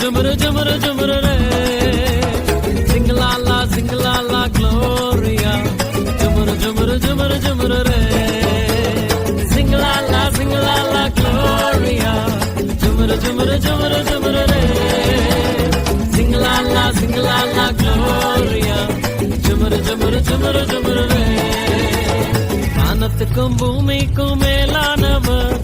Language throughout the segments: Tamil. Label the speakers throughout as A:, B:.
A: ஜுமுரு ஜுமுரு ஜுமுரு ரே சிங்கலாலா சிங்கலாலா க்ளோரியா ஜுமுரு ஜுமுரு ஜுமுரு ஜுமுரு ரே சிங்கலாலா சிங்கலாலா க்ளோரியா ஜுமுரு ஜுமுரு ஜுமுரு ஜுமுரு ரே சிங்கலாலா சிங்கலாலா க்ளோரியா ஜுமுரு ஜுமுரு ஜுமுரு ஜுமுரு ரே வானத்துக்கும் பூமிக்கும் மேலானவர்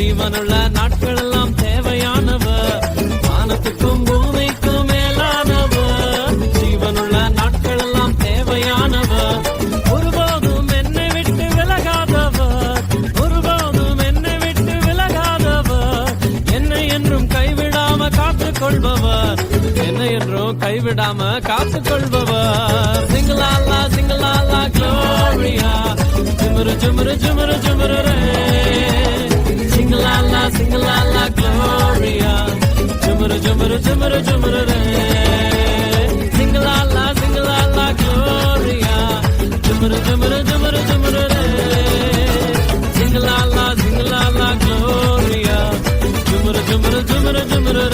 A: ஜீவனுள்ள நாட்கள் எல்லாம் தேவையானவர். வானத்துக்கும் பூமிக்கும் மேலானவர். ஜீவனுள்ள நாட்கள் எல்லாம் தேவையானவர். ஒருபோதும் என்னை விட்டு விலகாதவர். ஒருபோதும் என்னை விட்டு விலகாதவர். என்னை என்றும் கைவிடாம காத்துக் கொள்பவர் என்னை என்றும் கைவிடாம காத்துக் கொள்பவர் சிங்கலாலா க்ளோ ஜுமுரு ஜுமுரு ஜுமுரு ரே. சிங்கலாலா சிங்கலாலா க்ளோரியா ஜுமுரு ஜுமுரு ஜுமுரு ஜுமுரு ரே. சிங்கலாலா சிங்கலாலா க்ளோரியா ஜுமுரு ஜுமுரு ஜுமுரு ஜுமுரு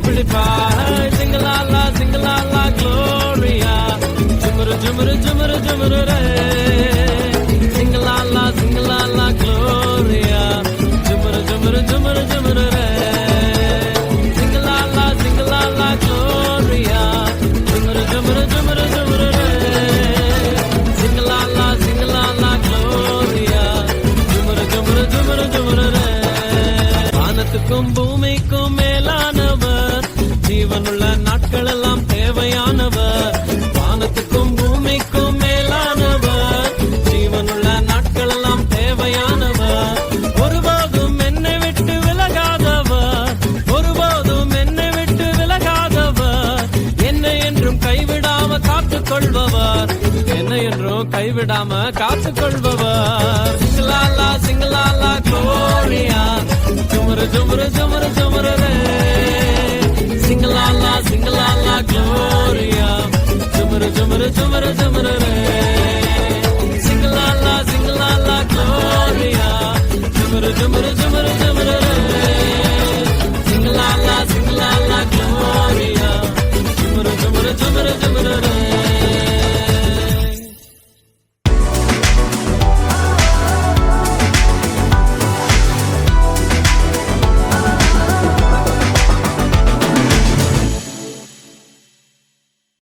A: மனுஷனை பிடிப்பாய் சிங்கலாலா சிங்கலாலா க்ளோரியா ஜுமுரு ஜுமுரு ஜுமுரு ஜுமுரு ரே சிங்கலாலா சிங்கலாலா க்ளோரியா ஜுமுரு ஜுமுரு ஜுமுரு ஜுமுரு ரே சிங்கலாலா சிங்கலாலா க்ளோரியா ஜுமுரு ஜுமுரு ஜுமுரு ஜுமுரு ரே சிங்கலாலா சிங்கலாலா க்ளோரியா ஜுமுரு ஜுமுரு ஜுமுரு ஜுமுரு ரே வானத்துக்கும் பூமிக்கும் மேலானவர் ஜீவனுள்ள நாட்கள் எல்லாம் தேவையானவர். வானத்துக்கும் பூமிக்கும் மேலானவர். ஜீவனுள்ள நாட்கள் எல்லாம் தேவையானவர். ஒருபோதும் என்னை விட்டு விலகாதவர். ஒருபோதும் என்னை விட்டு விலகாதவர். என்னை என்றும் கைவிடாம காத்துக்கொள்பவர். என்னை என்றும் கைவிடாம காத்துக்கொள்பவர். jumper, jumper, jumper, jumper. Sing la Gloria. Jumper, jumper, jumper, jumper.